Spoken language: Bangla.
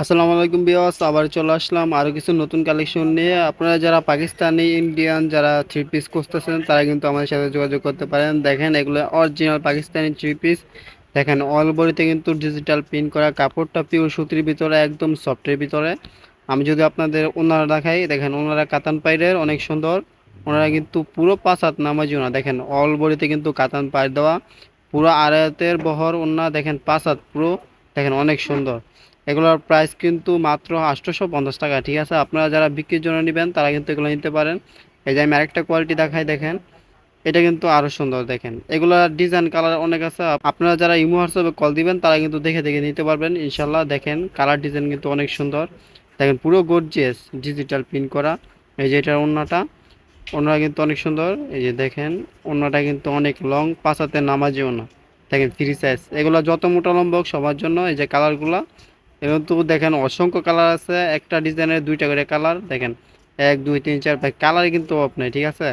আসসালামু আলাইকুম বিয়াস আবার চলে আসলাম আরও কিছু নতুন কালেকশন নিয়ে। আপনারা যারা পাকিস্তানি, ইন্ডিয়ান, যারা থ্রি পিস খুঁজতেছেন, তারা কিন্তু আমাদের সাথে যোগাযোগ করতে পারেন। দেখেন, এগুলো অরিজিনাল পাকিস্তানি থ্রি পিস দেখেন অল বডিতে কিন্তু ডিজিটাল প্রিন্ট করা, কাপড়টা পিওর সুতির ভিতরে, একদম সফটের ভিতরে। আমি যদি আপনাদের ওনারা দেখাই, দেখেন, ওনারা কাতান পাইরের, অনেক সুন্দর। ওনারা কিন্তু পুরো পাঁচ হাত নামাজিও না দেখেন অল বডিতে কিন্তু কাতান পায়ের দেওয়া। পুরো আড়াতের বহর ওনা, দেখেন, পাঁচ হাত পুরো। দেখেন অনেক সুন্দর। এগুলোর প্রাইস কিন্তু মাত্র আটশোশো পঞ্চাশ টাকা, ঠিক আছে? আপনারা যারা বিক্রির জন্য নেবেন, তারা কিন্তু এগুলো নিতে পারেন। এই যে আমি আরেকটা কোয়ালিটি দেখাই, দেখেন। এটা কিন্তু আরও সুন্দর, দেখেন। এগুলোর ডিজাইন কালার অনেক আছে। আপনারা যারা ইমো হোয়াটসঅ্যাপে কল দিবেন, তারা কিন্তু দেখে দেখে নিতে পারবেন। ইনশাল্লাহ দেখেন কালার ডিজাইন কিন্তু অনেক সুন্দর। দেখেন, পুরো গর্জিয়াস ডিজিটাল প্রিন্ট করা। এই যে এটার ওড়নাটা ওড়নাটা কিন্তু অনেক সুন্দর। এই যে দেখেন, ওড়নাটা কিন্তু অনেক লং পাঁচাতে নামাজি ওড়না। দেখেন ফ্রি সাইজ এগুলো যত মোটা লম্বা হোক, সবার জন্য এই যে কালারগুলো, এবং তো দেখেন অসংখ্য কালার আছে। একটা ডিজাইনের দুইটা করে কালার, দেখেন। এক, দুই, তিন, চার কালার কিন্তু অফ নেই, ঠিক আছে?